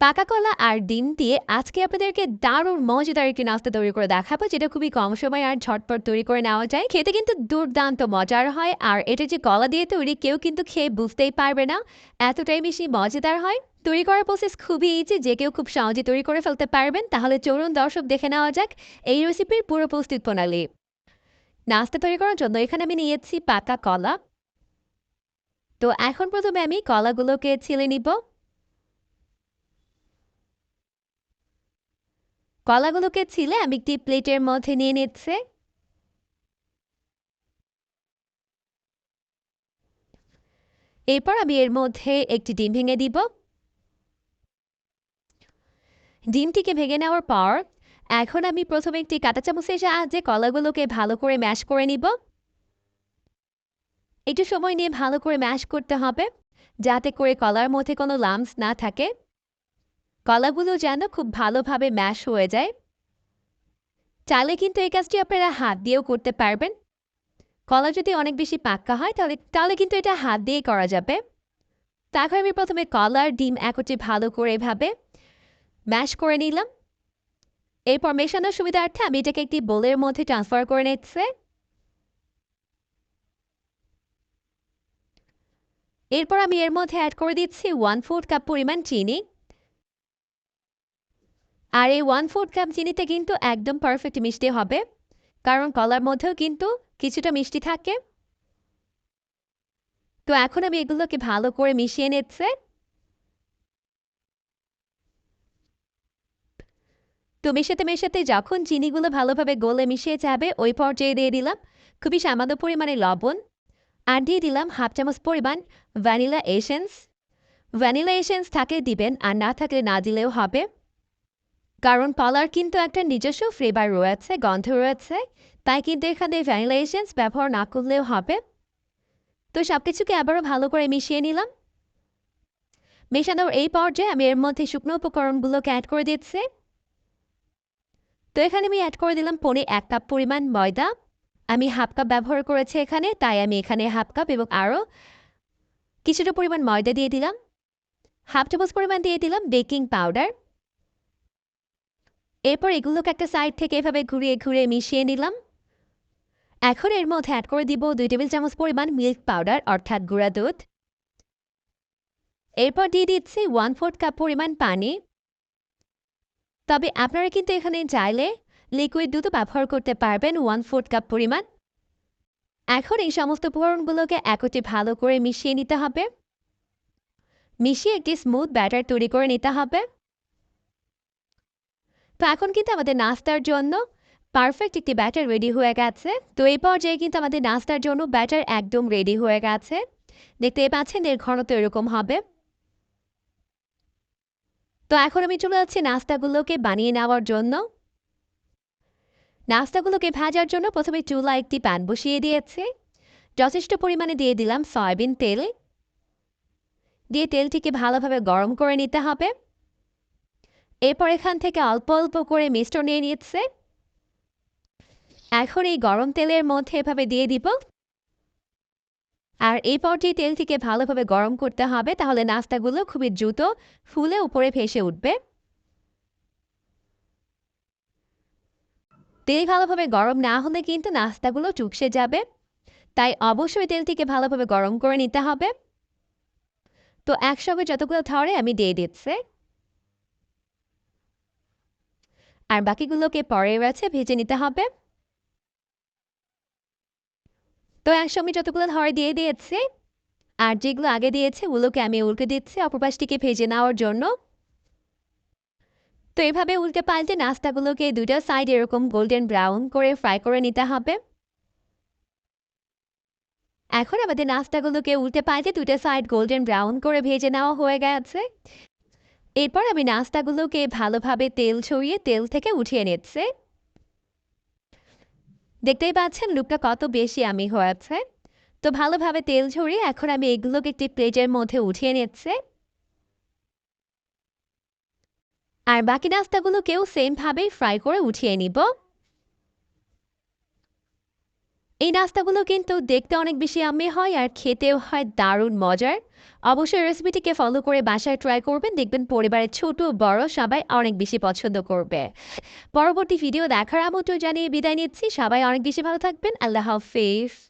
পাকা কলা আর ডিম দিয়ে আজকে আপনাদেরকে দারুণ মজাদার একটি নাস্তা তৈরি করে দেখাবো, যেটা খুবই কম সময় আর ঝটপট তৈরি করে নেওয়া যায়। খেতে কিন্তু দুর্দান্ত মজার হয়, আর এটা যে কলা দিয়ে তৈরি কেউ কিন্তু খেয়ে বুঝতেই পারবে না, এতটাই বেশি মজাদার হয়। তৈরি করার প্রসেস খুবই ইজি যে কেউ খুব সহজে তৈরি করে ফেলতে পারবেন। তাহলে চলুন দর্শক দেখে নেওয়া যাক এই রেসিপির পুরো প্রস্তুত প্রণালী। নাস্তা তৈরি করার জন্য এখানে আমি নিয়েছি পাকা কলা তো এখন প্রথমে আমি কলাগুলোকে ছিলে নিব। কলাগুলোকে ছিলে আমি একটি প্লেটের মধ্যে নিয়ে নিচ্ছে। এরপর আমি এর মধ্যে একটি ডিম ভেঙে দিব। ডিমটিকে ভেঙে নেওয়ার পর এখন আমি প্রথমে একটি কাঁটা চামচের সাহায্যে কলাগুলোকে ভালো করে ম্যাশ করে নিব। একটু সময় নিয়ে ভালো করে ম্যাশ করতে হবে যাতে করে কলার মধ্যে কোনো লামস না থাকে। কলাগুলো যেন খুব ভালোভাবে ম্যাশ হয়ে যায়। চালে কিন্তু এই কাজটি আপনারা হাত দিয়েও করতে পারবেন। কলা যদি অনেক বেশি পাক্কা হয়, তাহলে তাহলে কিন্তু এটা হাত দিয়েই করা যাবে। তারপর আমি প্রথমে কলার ডিম একটি ভালো করে এভাবে ম্যাশ করে নিলাম। এরপর মেশানোর সুবিধার্থে আমি এটাকে একটি বোলের মধ্যে ট্রান্সফার করে নিচ্ছে। এরপর আমি এর মধ্যে অ্যাড করে দিচ্ছি ওয়ান ফোর্থ কাপ পরিমাণ চিনি। আর এই ওয়ান ফোর্থ কাপ চিনিতে কিন্তু একদম পারফেক্ট মিষ্টি হবে। কারণ কলার মধ্যেও কিন্তু কিছুটা মিষ্টি থাকে। তো এখন আমি এগুলোকে ভালো করে মিশিয়ে নিচ্ছে। তো মেশাতে মেশাতে যখন চিনিগুলো ভালোভাবে গলে মিশিয়ে যাবে, ওই পর্যায়ে দিয়ে দিলাম খুবই সামান্য পরিমাণে লবণ। আর দিয়ে দিলাম হাফ চামচ পরিমাণ ভ্যানিলা এসেন্স। ভ্যানিলা এসেন্স থাকলে দিবেন, আর না থাকলে না দিলেও হবে। কারণ কলার কিন্তু একটা নিজস্ব ফ্লেভার রয়েছে, গন্ধ রয়েছে, তাই কিন্তু এখানে ভ্যানিলা এসেন্স ব্যবহার না করলেও হবে। তো সব কিছুকে আবারও ভালো করে মিশিয়ে নিলাম। মেশানোর এই পর্যায়ে আমি এর মধ্যে শুকনো উপকরণগুলোকে অ্যাড করে দিচ্ছি। তো এখানে আমি অ্যাড করে দিলাম পনে এক কাপ পরিমাণ ময়দা। আমি হাফ কাপ ব্যবহার করেছি এখানে, তাই আমি এখানে হাফ কাপ এবং আরও কিছুটা পরিমাণ ময়দা দিয়ে দিলাম। হাফ চামচ পরিমাণ দিয়ে দিলাম বেকিং পাউডার এরপর এগুলোকে একটা সাইড থেকে এভাবে ঘুরিয়ে ঘুরিয়ে মিশিয়ে নিলাম। এখন এর মধ্যে অ্যাড করে দিব দুই টেবিল চামচ পরিমাণ মিল্ক পাউডার অর্থাৎ গুঁড়া দুধ। এরপর দিয়ে দিচ্ছি ওয়ান ফোর্থ কাপ পরিমাণ পানি। তবে আপনারা কিন্তু এখানে চাইলে লিকুইড দুধও ব্যবহার করতে পারবেন ওয়ান ফোর্থ কাপ পরিমাণ। এখন এই সমস্ত উপকরণগুলোকে একটি ভালো করে মিশিয়ে নিতে হবে। মিশিয়ে একটি স্মুথ ব্যাটার তৈরি করে নিতে হবে। তো এখন কিন্তু আমাদের নাস্তার জন্য পারফেক্ট একটি ব্যাটার রেডি হয়ে গেছে। তো এই পর্যায়ে কিন্তু আমাদের নাস্তার জন্য ব্যাটার একদম রেডি হয়ে গেছে। দেখতে পাচ্ছেন, এর ঘনত্ব এরকম হবে। তো এখন আমি চলে যাচ্ছি নাস্তাগুলোকে বানিয়ে নেওয়ার জন্য। নাস্তাগুলোকে ভাজার জন্য প্রথমে চুলা একটি প্যান বসিয়ে দিয়েছে। যথেষ্ট পরিমাণে দিয়ে দিলাম সয়াবিন তেল। দিয়ে তেলটিকে ভালোভাবে গরম করে নিতে হবে। এরপর এখান থেকে অল্প অল্প করে মিষ্টন নিয়ে নিচ্ছে। এখন এই গরম তেলের মধ্যে এভাবে দিয়ে দিব। আর এই পর্যায়ে তেলটিকে ভালোভাবে গরম করতে হবে, তাহলে নাস্তাগুলো খুবই দ্রুত ফুলে উপরে ভেসে উঠবে। তেল ভালোভাবে গরম না হলে কিন্তু নাস্তাগুলো চুপসে যাবে। তাই অবশ্যই তেলটিকে ভালোভাবে গরম করে নিতে হবে। তো একসঙ্গে যতগুলো ধরে আমি দিয়ে দিচ্ছি। আর বাকিগুলোকে পরে রয়েছে ভেজে নিতে হবে। তো একসঙ্গে যতগুলো ধরে দিয়ে দিয়েছে, আর যেগুলো আগে দিয়েছে ওগুলোকে আমি উল্টে দিচ্ছি অপরপাশটিকে ভেজে নেওয়ার জন্য। তো এভাবে উল্টে পাল্টে নাস্তাগুলোকে দুটো সাইড এরকম গোল্ডেন ব্রাউন করে ফ্রাই করে নিতে হবে। এখন আমাদের নাস্তাগুলোকে উল্টে পাল্টে দুটো সাইড গোল্ডেন ব্রাউন করে ভেজে নেওয়া হয়ে গেছে। এরপর আমি নাস্তাগুলোকে ভালোভাবে তেল ছড়িয়ে তেল থেকে উঠিয়ে নিচ্ছে। দেখতেই পাচ্ছেন লুকটা কত বেশি আমি হয়েছে। তো ভালোভাবে তেল ঝরিয়ে এখন আমি এগুলোকে একটি প্লেটের মধ্যে উঠিয়ে নিচ্ছে। আর বাকি নাস্তাগুলোকেও সেমভাবেই ফ্রাই করে উঠিয়ে নিব। এই নাস্তাগুলো কিন্তু দেখতে অনেক বেশি আমি হয় আর খেতেও হয় দারুণ মজার। অবশ্যই রেসিপিটিকে ফলো করে বাসায় ট্রাই করবেন, দেখবেন পরিবারের ছোট, বড় সবাই অনেক বেশি পছন্দ করবে। পরবর্তী ভিডিও দেখার আমন্ত্রণ জানিয়ে বিদায় নিচ্ছি, সবাই অনেক বেশি ভালো থাকবেন, আল্লাহ হাফিজ।